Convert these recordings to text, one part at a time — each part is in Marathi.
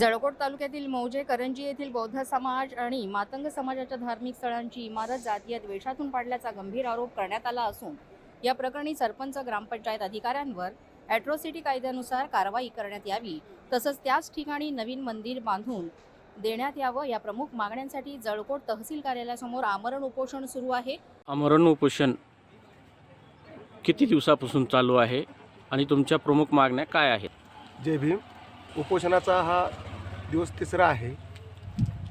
जळकोट तालुक्यातील मौजे करंजी येथील बौद्ध समाज आणि मातंग समाजाच्या धार्मिक स्थळांची इमारत जातीय द्वेषातून पाडल्याचा गंभीर आरोप करण्यात आला असून या प्रकरणी सरपंच ग्रामपंचायत अधिकाऱ्यांवर ॲट्रॉसिटी कायद्यानुसार कारवाई करण्यात यावी तसंच त्याच ठिकाणी नवीन मंदिर बांधून देण्यात यावं या प्रमुख मागण्यांसाठी जळकोट तहसील कार्यालयासमोर आमरण उपोषण सुरू आहे. आमरण उपोषण किती दिवसापासून चालू आहे आणि तुमच्या प्रमुख मागण्या काय आहेत? जय भीम. उपोषणाचा हा दिवस तिसरा आहे.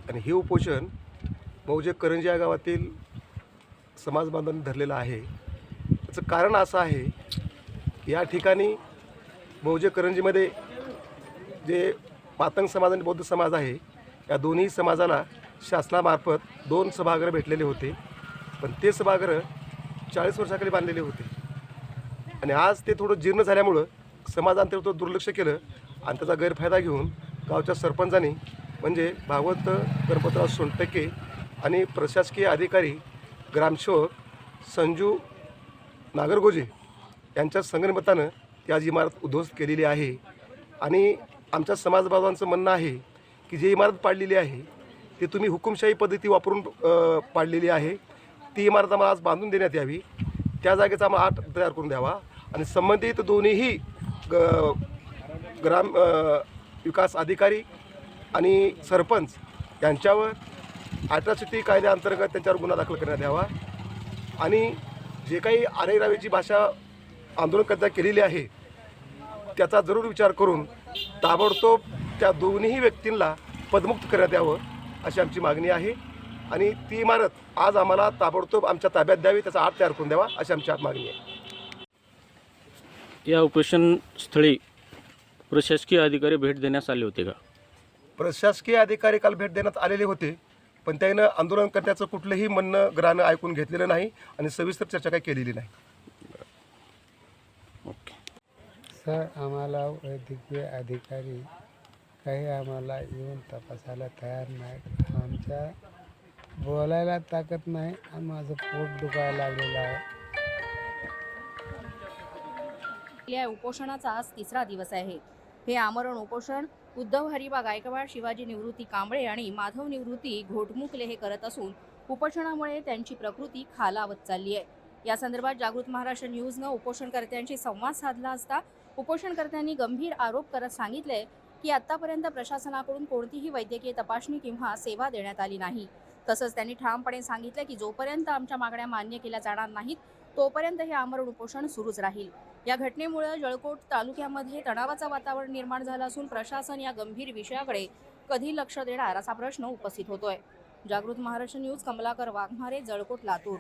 आणि हे उपोषण मौजे करंजी या गावातील समाज बांधवांनी धरलेलं आहे. त्याचं कारण असं आहे की या ठिकाणी मौजे करंजीमध्ये जे पातंग समाज आणि बौद्ध समाज आहे या दोन्ही समाजाला शासनामार्फत दोन सभागृह भेटलेले होते. पण ते सभागृह चाळीस वर्षाखाली बांधलेले होते. आणि आज ते थोडं जीर्ण झाल्यामुळं समाजांतर दुर्लक्ष केलं. आणि त्याचा गैरफायदा घेऊन गावच्या सरपंचांनी म्हणजे भागवत गणपतराव सोनटके आणि प्रशासकीय अधिकारी ग्रामसेवक संजू नागरगोजे यांच्या संगणमतानं ती आज इमारत उद्ध्वस्त केलेली आहे. आणि आमच्या समाजबांधवांचं म्हणणं आहे की जी इमारत पाडलेली आहे ती तुम्ही हुकुमशाही पद्धती वापरून पाडलेली आहे. ती इमारत आम्हाला आज बांधून देण्यात यावी. त्या जागेचा आम्हाला आठ तयार करून द्यावा. आणि संबंधित दोन्हीही ग ग्राम विकास अधिकारी आणि सरपंच यांच्यावर ॲट्रॉसिटी कायद्याअंतर्गत त्यांच्यावर गुन्हा दाखल करण्यात यावा. आणि जे काही आरेरावेची भाषा आंदोलनकर्त्या केलेली आहे त्याचा जरूर विचार करून ताबडतोब त्या दोन्ही व्यक्तींना पदमुक्त करण्यात यावं अशी आमची मागणी आहे. आणि ती इमारत आज आम्हाला ताबडतोब आमच्या ताब्यात द्यावी त्याचा आत तयार करून द्यावा अशी आमची मागणी आहे. या उपोषणस्थळी प्रशासकीय अधिकारी भेट देण्यास आले होते का? प्रशासकीय अधिकारी काल भेट देण्यात आलेले होते पण त्यानं आंदोलनकर्त्याचं कुठलंही म्हणणं ग्रहानं ऐकून घेतलेलं नाही आणि सविस्तर चर्चा काही केलेली नाही. ओके. सर आम्हाला वैद्यकीय अधिकारी काही आम्हाला येऊन तपासायला तयार नाहीत. आमच्या बोलायला ताकद नाही आणि माझं पोट दुखायला लागलेलं आहे. या उपोषणाचा आज तिसरा दिवस आहे. हे आमरण उपोषण उद्धव हरिबा गायकवाड शिवाजी निवृत्ती कांबळे आणि माधव निवृत्ती घोटमुकले हे करत असून उपोषणामुळे त्यांची प्रकृती खालावत चालली आहे. या संदर्भात जागृत महाराष्ट्र न्यूजनं उपोषणकर्त्यांशी संवाद साधला असता उपोषणकर्त्यांनी गंभीर आरोप करत सांगितले की आतापर्यंत प्रशासनाकडून कोणतीही वैद्यकीय तपासणी किंवा सेवा देण्यात आली नाही. तसंच त्यांनी ठामपणे सांगितलं की जोपर्यंत आमच्या मागण्या मान्य केल्या जाणार नाहीत तोपर्यंत हे आमरण उपोषण सुरूच राहील. या घटनेमुळे जळकोट तालुक्यामध्ये तणावाचं वातावरण निर्माण झालं असून प्रशासन या गंभीर विषयाकडे कधी लक्ष देणार असा प्रश्न उपस्थित होतोय. जागृत महाराष्ट्र न्यूज कमलाकर वाघमारे जळकोट लातूर.